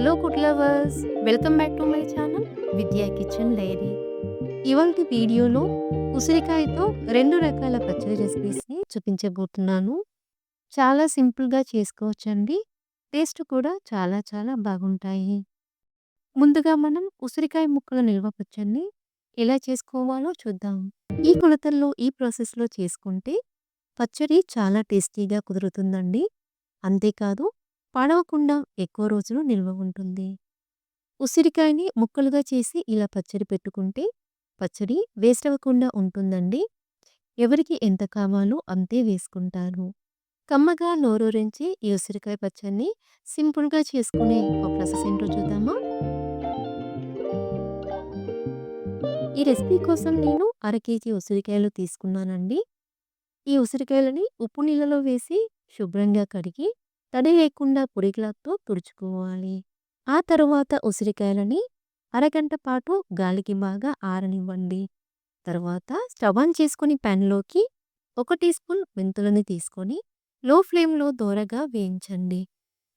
Hello food lovers welcome back to my channel Vidya kitchen diary ఇవాళ వీడియోలో ఉసిరికాయతో రెండు రకాల పచ్చడి రెసిపీస్ని చూపించబోతున్నాను. చాలా సింపుల్గా చేసుకోవచ్చండి. టేస్ట్ కూడా చాలా చాలా బాగుంటాయి. ముందుగా మనం ఉసిరికాయ ముక్కల నిల్వ పచ్చడిని ఎలా చేసుకోవాలో చూద్దాం. ఈ కొలతల్లో ఈ ప్రాసెస్లో చేసుకుంటే పచ్చడి చాలా టేస్టీగా కుదురుతుందండి. అంతేకాదు పాడవకుండా ఎక్కువ రోజులు నిల్వ ఉంటుంది. ఉసిరికాయని ముక్కలుగా చేసి ఇలా పచ్చడి పెట్టుకుంటే పచ్చడి వేస్ట్ అవ్వకుండా ఉంటుందండి. ఎవరికి ఎంత కావాలో అంతే వేసుకుంటారు. కమ్మగా నోరూరించి ఈ ఉసిరికాయ పచ్చడిని సింపుల్గా చేసుకునే ఒక ప్రాసెస్ ఏంటో చూద్దామా? ఈ రెసిపీ కోసం నేను అర కేజీ ఉసిరికాయలు తీసుకున్నానండి. ఈ ఉసిరికాయలని ఉప్పు నీళ్ళలో వేసి శుభ్రంగా కడిగి తడి లేకుండా పొడిగ్లాతో తుడుచుకోవాలి. ఆ తరువాత ఉసిరికాయలని అరగంట పాటు గాలికి బాగా ఆరనివ్వండి. తర్వాత స్టవ్ ఆన్ చేసుకుని ప్యాన్లోకి ఒక టీ స్పూన్ మెంతులని తీసుకొని లో ఫ్లేమ్లో దోరగా వేయించండి.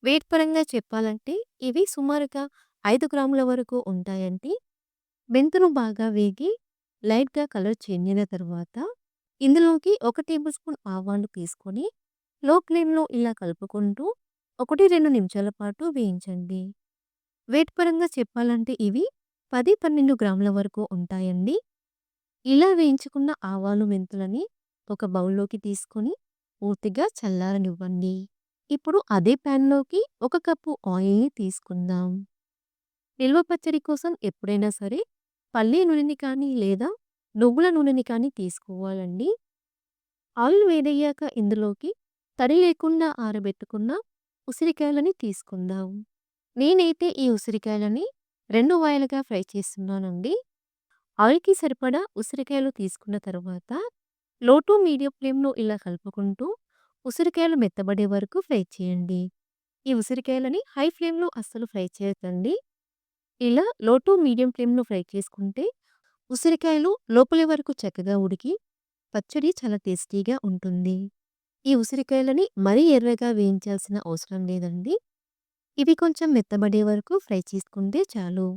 వెయిట్ పరంగా చెప్పాలంటే ఇవి సుమారుగా ఐదు గ్రాముల వరకు ఉంటాయండి. మెంతులు బాగా వేగి లైట్గా కలర్ చేంజ్ అయిన తర్వాత ఇందులోకి ఒక టేబుల్ స్పూన్ ఆవాలు తీసుకొని లో ఫ్లేమ్లో ఇలా కలుపుకుంటూ ఒకటి రెండు నిమిషాల పాటు వేయించండి. వెయిట్ పరంగా చెప్పాలంటే ఇవి పది పన్నెండు గ్రాముల వరకు ఉంటాయండి. ఇలా వేయించుకున్న ఆవాలు మెంతులని ఒక బౌల్లోకి తీసుకొని పూర్తిగా చల్లారనివ్వండి. ఇప్పుడు అదే ప్యాన్లోకి ఒక కప్పు ఆయిల్ని తీసుకుందాం. నిల్వ పచ్చడి కోసం ఎప్పుడైనా సరే పల్లి నూనెని కానీ లేదా నువ్వుల నూనెని కానీ తీసుకోవాలండి. ఆయిల్ వేడయ్యాక ఇందులోకి తడి లేకుండా ఆరబెట్టుకున్న ఉసిరికాయలని తీసుకుందాం. నేనైతే ఈ ఉసిరికాయలని రెండు వాయిలుగా ఫ్రై చేస్తున్నానండి. ఆయిల్కి సరిపడా ఉసిరికాయలు తీసుకున్న తర్వాత లో టు మీడియం ఫ్లేమ్లో ఇలా కలుపుకుంటూ ఉసిరికాయలు మెత్తబడే వరకు ఫ్రై చేయండి. ఈ ఉసిరికాయలని హై ఫ్లేమ్లో అస్సలు ఫ్రై చేయకండి ఇలా లో టు మీడియం ఫ్లేమ్లో ఫ్రై చేసుకుంటే ఉసిరికాయలు లోపలి వరకు చక్కగా ఉడికి పచ్చడి చాలా టేస్టీగా ఉంటుంది. ఈ ఉసిరికాయలని మరీ ఎర్రగా వేయించాల్సిన అవసరం లేదండి. ఇవి కొంచెం మెత్తబడే వరకు ఫ్రై చేసుకుంటే చాలు.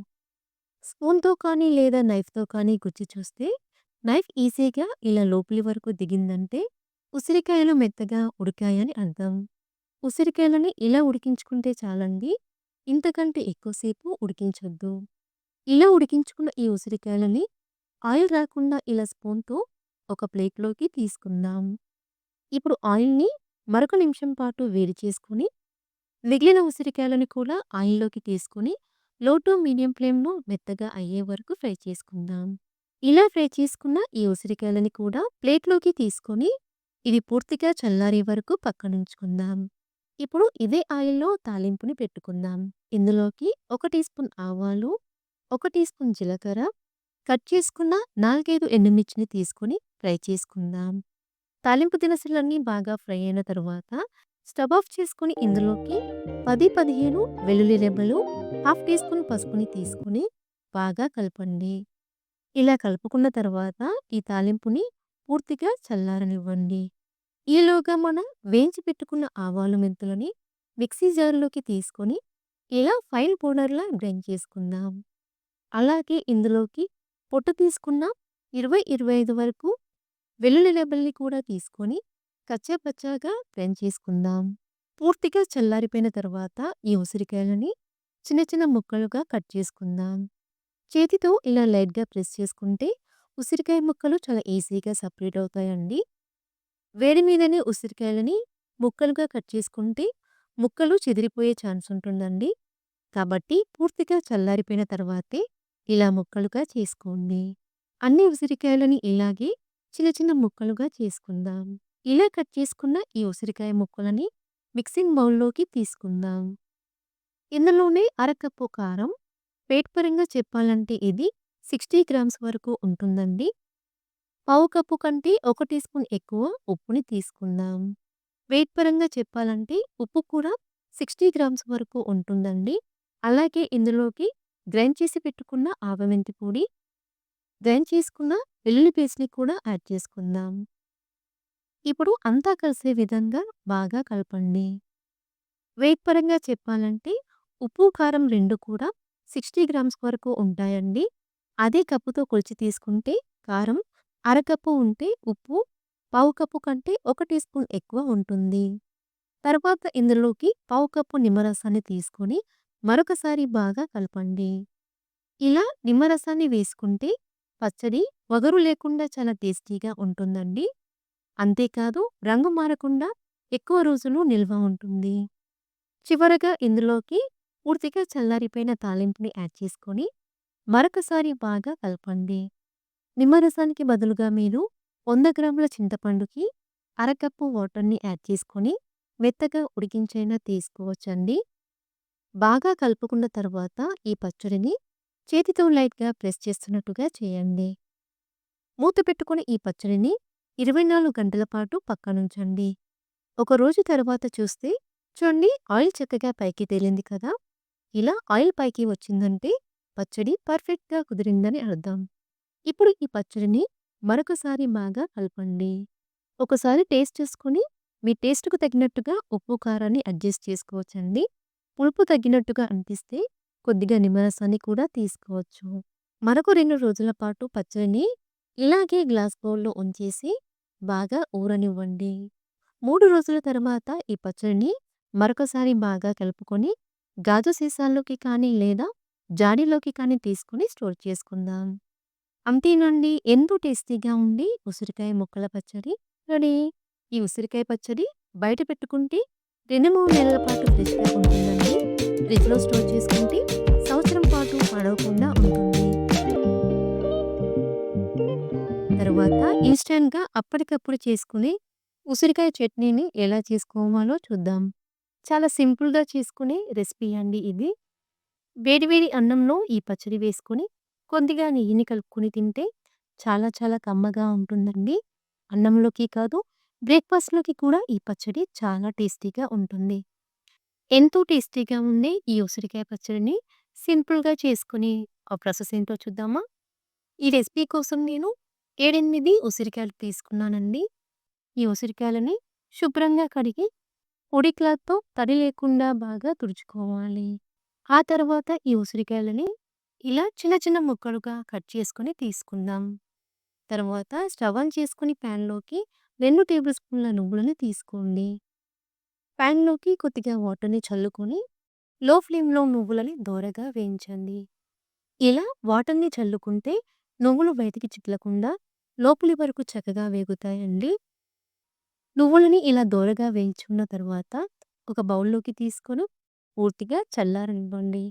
స్పూన్తో కానీ లేదా నైఫ్తో కానీ గుచ్చి చూస్తే నైఫ్ ఈజీగా ఇలా లోపలి వరకు దిగిందంటే ఉసిరికాయలు మెత్తగా ఉడికాయని అర్థం. ఉసిరికాయలని ఇలా ఉడికించుకుంటే చాలండి ఇంతకంటే ఎక్కువసేపు ఉడికించొద్దు. ఇలా ఉడికించుకున్న ఈ ఉసిరికాయలని ఆయిల్ రాకుండా ఇలా స్పూన్తో ఒక ప్లేట్లోకి తీసుకుందాం. ఇప్పుడు ఆయిల్ని మరొక నిమిషం పాటు వేడి చేసుకుని మిగిలిన ఉసిరికాయలను కూడా ఆయిల్లోకి తీసుకుని లో టు మీడియం ఫ్లేమ్లో మెత్తగా అయ్యే వరకు ఫ్రై చేసుకుందాం. ఇలా ఫ్రై చేసుకున్న ఈ ఉసిరికాయలని కూడా ప్లేట్లోకి తీసుకొని ఇది పూర్తిగా చల్లారే వరకు పక్కనుంచుకుందాం ఇప్పుడు ఇదే ఆయిల్లో తాలింపుని పెట్టుకుందాం. ఇందులోకి ఒక టీ స్పూన్ ఆవాలు ఒక టీ స్పూన్ జీలకర్ర కట్ చేసుకున్న నాలుగైదు ఎండుమిర్చిని తీసుకొని ఫ్రై చేసుకుందాం. తాలింపు దినుసులన్నీ బాగా ఫ్రై అయిన తర్వాత స్టవ్ ఆఫ్ చేసుకుని ఇందులోకి పది పదిహేను వెల్లుల్లి రెబ్బలు హాఫ్ టీ స్పూన్ పసుపుని తీసుకుని బాగా కలపండి. ఇలా కలుపుకున్న తర్వాత ఈ తాలింపుని పూర్తిగా చల్లారనివ్వండి. ఈలోగా మనం వేయించి పెట్టుకున్న ఆవాలు మెంతులని మిక్సీ జార్లోకి తీసుకొని ఇలా ఫైన్ పౌడర్లా గ్రైండ్ చేసుకుందాం. అలాగే ఇందులోకి పొట్టు తీసుకున్న ఇరవై ఇరవై ఐదు వరకు వెల్లుల్లి రెబ్బల్ని కూడా తీసుకొని కచ్చాపచ్చాగా గ్రైండ్ చేసుకుందాం పూర్తిగా చల్లారిపోయిన తర్వాత ఈ ఉసిరికాయలని చిన్న చిన్న ముక్కలుగా కట్ చేసుకుందాం. చేతితో ఇలా లైట్గా ప్రెస్ చేసుకుంటే ఉసిరికాయ ముక్కలు చాలా ఈజీగా సపరేట్ అవుతాయండి. వేడి మీదనే ఉసిరికాయలని ముక్కలుగా కట్ చేసుకుంటే ముక్కలు చెదిరిపోయే ఛాన్స్ ఉంటుందండి. కాబట్టి పూర్తిగా చల్లారిపోయిన తర్వాతే ఇలా ముక్కలుగా చేసుకోండి. అన్ని ఉసిరికాయలని ఇలాగే చిన్న చిన్న ముక్కలుగా చేసుకుందాం. ఇలా కట్ చేసుకున్న ఈ ఉసిరికాయ ముక్కలని మిక్సింగ్ బౌల్లోకి తీసుకుందాం. ఇందులోనే అరకప్పు కారం పేట్ పరంగా చెప్పాలంటే ఇది సిక్స్టీ గ్రామ్స్ వరకు ఉంటుందండి. పావు కప్పు కంటే ఒక టీ స్పూన్ ఎక్కువ ఉప్పుని తీసుకుందాం. వెయిట్ పరంగా చెప్పాలంటే ఉప్పు కూడా సిక్స్టీ గ్రామ్స్ వరకు ఉంటుందండి. అలాగే ఇందులోకి గ్రైండ్ చేసి పెట్టుకున్న ఆవమెంతి పొడి గ్రైండ్ చేసుకున్న వెల్లుల్లి పేస్ట్ని కూడా యాడ్ చేసుకుందాం ఇప్పుడు అంతా కలిసే విధంగా బాగా కలపండి వెయిట్ పరంగా చెప్పాలంటే ఉప్పు, కారం రెండు కూడా 60 గ్రామ్స్ వరకు ఉంటాయండి. అదే కప్పుతో కొలిచి తీసుకుంటే కారం అరకప్పు ఉంటే ఉప్పు పావు కప్పు కంటే ఒక టీ స్పూన్ ఎక్కువ ఉంటుంది. తర్వాత ఇందులోకి పావు కప్పు నిమ్మరసాన్ని తీసుకొని మరొకసారి బాగా కలపండి. ఇలా నిమ్మరసాన్ని వేసుకుంటే పచ్చడి వగరు లేకుండా చాలా టేస్టీగా ఉంటుందండి. అంతేకాదు రంగు మారకుండా ఎక్కువ రోజులు నిల్వ ఉంటుంది. చివరగా ఇందులోకి పూర్తిగా చల్లారిపోయిన తాలింపుని యాడ్ చేసుకొని మరొకసారి బాగా కలపండి. నిమ్మరసానికి బదులుగా మీరు వంద గ్రాముల చింతపండుకి అరకప్పు వాటర్‌ని యాడ్ చేసుకొని మెత్తగా ఉడికించైనా తీసుకోవచ్చండి. బాగా కలుపుకున్న తర్వాత ఈ పచ్చడిని చేతితో లైట్‌గా ప్రెస్ చేస్తున్నట్టుగా చేయండి. మూత పెట్టుకున్న ఈ పచ్చడిని 24 గంటల పాటు పక్కనుంచండి. ఒక రోజు తర్వాత చూస్తే చూడండి ఆయిల్ చక్కగా పైకి తేలింది కదా! ఇలా ఆయిల్ పైకి వచ్చిందంటే పచ్చడి పర్ఫెక్ట్‌గా కుదిరిందని అర్థం. ఇప్పుడు ఈ పచ్చడిని మరొకసారి బాగా కలపండి. ఒకసారి టేస్ట్ చేసుకుని మీ టేస్ట్‌కు తగినట్టుగా ఉప్పు, కారాన్ని అడ్జస్ట్ చేసుకోవచ్చండి. పులుపు తగ్గినట్టుగా అనిపిస్తే కొద్దిగా నిమ్మరసాన్ని కూడా తీసుకోవచ్చు. మరొక రెండు రోజుల పాటు పచ్చడిని ఇలాగే గ్లాస్ బౌల్‌లో ఉంచేసి బాగా ఊరనివ్వండి. మూడు రోజుల తర్వాత ఈ పచ్చడిని మరొకసారి బాగా కలుపుకొని గాజు సీసాల్లోకి కానీ లేదా జాడీలోకి కానీ తీసుకొని స్టోర్ చేసుకుందాం. అంతేనండి ఎంతో టేస్టీగా ఉండి ఉసిరికాయ ముక్కల పచ్చడి రెడీ. ఈ ఉసిరికాయ పచ్చడి బయట పెట్టుకుంటే 2, 3 నెలల పాటు ఫ్రెష్‌గా ఉంటుందండి. ఫ్రిడ్జ్‌లో స్టోర్ చేసుకుంటే సంవత్సరం పాటు పడవకుండా ఉంటుంది. తర్వాత ఇన్స్టెంట్గా అప్పటికప్పుడు చేసుకుని ఉసిరికాయ చట్నీని ఎలా చేసుకోవాలో చూద్దాం. చాలా సింపుల్‌గా చేసుకునే రెసిపీ అండి ఇది. వేడి వేడి అన్నంలో ఈ పచ్చడి వేసుకొని కొద్దిగా నెయ్యిని కలుపుకొని తింటే చాలా చాలా కమ్మగా ఉంటుందండి. అన్నంలోకి కాదు బ్రేక్‌ఫాస్ట్‌లోకి కూడా ఈ పచ్చడి చాలా టేస్టీగా ఉంటుంది. ఎంతో టేస్టీగా ఉండే ఈ ఉసిరికాయ పచ్చడిని సింపుల్‌గా చేసుకుని ఆ ప్రాసెస్ ఏంటో చూద్దామా? ఈ రెసిపీ కోసం నేను 7, 8 ఉసిరికాయలు తీసుకున్నానండి. ఈ ఉసిరికాయలని శుభ్రంగా కడిగి పొడి క్లాత్‌తో తడి లేకుండా బాగా తుడుచుకోవాలి. ఆ తర్వాత ఈ ఉసిరికాయలని ఇలా చిన్న చిన్న ముక్కలుగా కట్ చేసుకొని తీసుకుందాం. తర్వాత స్టవ్ ఆన్ చేసుకుని ప్యాన్‌లోకి రెండు టేబుల్ స్పూన్ల నువ్వులను తీసుకోండి. ప్యాన్‌లోకి కొద్దిగా వాటర్‌ని చల్లుకొని లో ఫ్లేమ్‌లో నువ్వులని దోరగా వేయించండి. ఇలా వాటర్‌ని చల్లుకుంటే నువ్వులు బయటికి చిట్లకుండా లోపలి వరకు చక్కగా వేగుతాయండి. నువ్వులని ఇలా దోరగా వేయించుకున్న తర్వాత ఒక బౌల్‌లోకి తీసుకొని పూర్తిగా చల్లారనివ్వండి.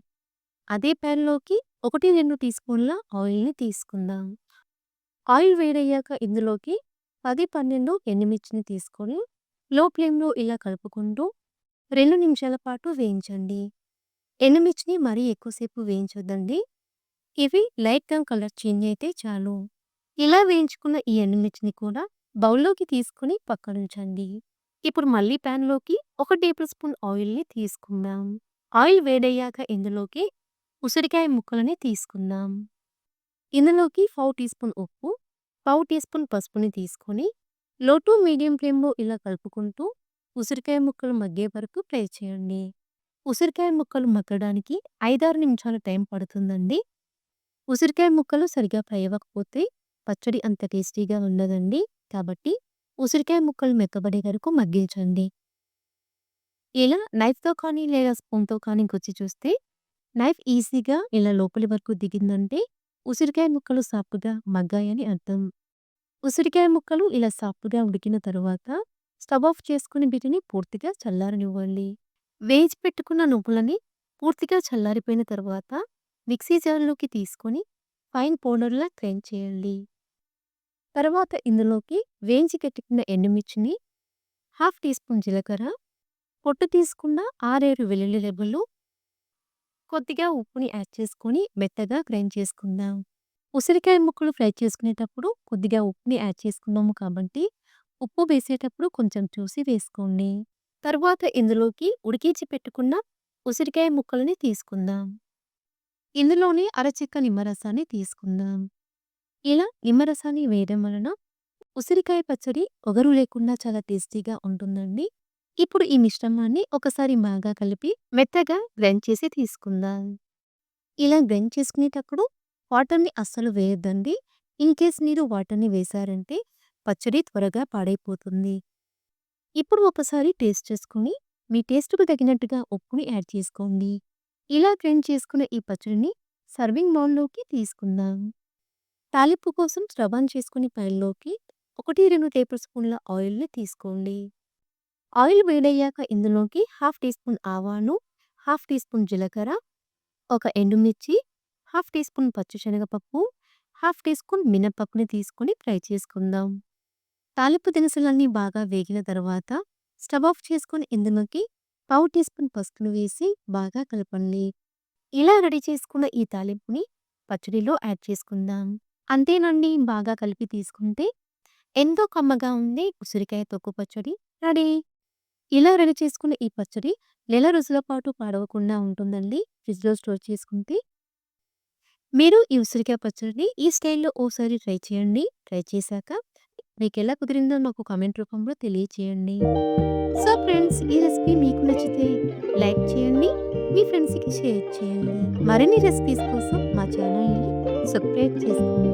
అదే ప్యాన్‌లోకి 1, 2 టీ స్పూన్ల ఆయిల్‌ని తీసుకుందాం. ఆయిల్ వేడయ్యాక ఇందులోకి 10, 12 ఎండుమిర్చిని తీసుకొని లో ఫ్లేమ్‌లో ఇలా కలుపుకుంటూ రెండు నిమిషాల పాటు వేయించండి. ఎండుమిర్చిని మరీ ఎక్కువసేపు వేయించొద్దండి. ఇవి లైట్‌గా కలర్ చేంజ్ అయితే చాలు. ఇలా వేయించుకున్న ఈ ఎండుమిర్చిని కూడా బౌల్‌లోకి తీసుకొని పక్కనుంచండి. ఇప్పుడు మళ్ళీ ప్యాన్‌లోకి ఒక టేబుల్ స్పూన్ ఆయిల్‌ని తీసుకుందాం. ఆయిల్ వేడయ్యాక ఇందులోకి ఉసిరికాయ ముక్కలని తీసుకుందాం. ఇందులోకి పావు టీ స్పూన్ ఉప్పు, పావు టీ స్పూన్ పసుపుని తీసుకొని లో టు మీడియం ఫ్లేమ్‌లో ఇలా కలుపుకుంటూ ఉసిరికాయ ముక్కలు మగ్గే వరకు ఫ్రై చేయండి. ఉసిరికాయ ముక్కలు మగ్గడానికి 5, 6 నిమిషాలు టైం పడుతుందండి. ఉసిరికాయ ముక్కలు సరిగా ఫ్రై అవ్వకపోతే పచ్చడి అంత టేస్టీగా ఉండదండి. కాబట్టి ఉసిరికాయ ముక్కలు మెత్తబడే వరకు మగ్గించండి. ఇలా నైఫ్‌తో కానీ లేదా స్పూన్‌తో కానీ గుచ్చి చూస్తే నైఫ్ ఈజీగా ఇలా లోపలి వరకు దిగిందంటే ఉసిరికాయ ముక్కలు సాఫ్ట్‌గా మగ్గాయని అర్థం. ఉసిరికాయ ముక్కలు ఇలా సాఫ్ట్‌గా ఉడికిన తరువాత స్టవ్ ఆఫ్ చేసుకుని వీటిని పూర్తిగా చల్లారనివ్వండి. వేయించి పెట్టుకున్న నువ్వులని పూర్తిగా చల్లారిపోయిన తర్వాత మిక్సీ జార్‌లోకి తీసుకొని ఫైన్ పౌడర్‌లా గ్రైండ్ చేయండి. తర్వాత ఇందులోకి వేయించి కట్టుకున్న ఎండుమిర్చిని, హాఫ్ టీ స్పూన్ జీలకర్ర, పొట్టు తీసుకున్న 6, 7 వెల్లుల్లి రెబ్బలు, కొద్దిగా ఉప్పుని యాడ్ చేసుకొని మెత్తగా గ్రైండ్ చేసుకుందాం. ఉసిరికాయ ముక్కలు ఫ్రై చేసుకునేటప్పుడు కొద్దిగా ఉప్పుని యాడ్ చేసుకున్నాము కాబట్టి ఉప్పు వేసేటప్పుడు కొంచెం చూసి వేసుకోండి. తర్వాత ఇందులోకి ఉడికించి పెట్టుకున్న ఉసిరికాయ ముక్కలని తీసుకుందాం. ఇందులోనే అరచెక్క నిమ్మరసాన్ని తీసుకుందాం. ఇలా నిమ్మరసాన్ని వేయడం వలన ఉసిరికాయ పచ్చడి ఒగరు లేకుండా చాలా టేస్టీగా ఉంటుందండి. ఇప్పుడు ఈ మిశ్రమాన్ని ఒకసారి బాగా కలిపి మెత్తగా గ్రైండ్ చేసి తీసుకుందాం. ఇలా గ్రైండ్ చేసుకునేటప్పుడు వాటర్‌ని అస్సలు వేయొద్దండి. ఇన్‌కేస్ మీరు వాటర్‌ని వేశారంటే పచ్చడి త్వరగా పాడైపోతుంది. ఇప్పుడు ఒకసారి టేస్ట్ చేసుకుని మీ టేస్ట్‌కు తగినట్టుగా ఉప్పుని యాడ్ చేసుకోండి. ఇలా గ్రైండ్ చేసుకున్న ఈ పచ్చడిని సర్వింగ్ బౌల్‌లోకి తీసుకుందాం. తాలింపు కోసం స్టవ్ చేసుకుని చేసుకొని ప్యాన్‌లోకి 1, 2 టేబుల్ స్పూన్ల ఆయిల్‌ని తీసుకోండి. ఆయిల్ వేడయ్యాక ఇందులోకి హాఫ్ టీ స్పూన్ ఆవాను హాఫ్ టీ స్పూన్ జీలకర్ర, ఒక ఎండుమిర్చి, హాఫ్ టీ స్పూన్ పచ్చిశనగపప్పు, హాఫ్ టీ స్పూన్ మినపప్పుని తీసుకొని ఫ్రై చేసుకుందాం. తాలింపు దినుసులన్నీ బాగా వేగిన తర్వాత స్టవ్ ఆఫ్ చేసుకుని ఇందులోకి పావు టీ స్పూన్ పసుపును వేసి బాగా కలపండి. ఇలా రెడీ చేసుకున్న ఈ తాలింపుని పచ్చడిలో యాడ్ చేసుకుందాం. అంతేనండి బాగా కలిపి తీసుకుంటే ఎంతో కమ్మగా ఉంది ఉసిరికాయ తొక్కు పచ్చడి రెడీ. ఇలా రెడీ చేసుకున్న ఈ పచ్చడి నెల రోజుల పాటు పాడవకుండా ఉంటుందండి ఫ్రిడ్జ్‌లో స్టోర్ చేసుకుంటే. మీరు ఈ ఉసిరికాయ పచ్చడిని ఈ స్టైల్‌లో ఓసారి ట్రై చేయండి. ట్రై చేశాక మీకు ఎలా కుదిరిందో మాకు కామెంట్ రూపంలో తెలియచేయండి. సో ఫ్రెండ్స్ ఈ రెసిపీ మీకు నచ్చితే లైక్ చేయండి. మీ ఫ్రెండ్స్‌కి షేర్ చేయండి. మరిన్ని రెసిపీస్ కోసం మా ఛానల్‌ని సబ్స్క్రైబ్ చేసుకోండి.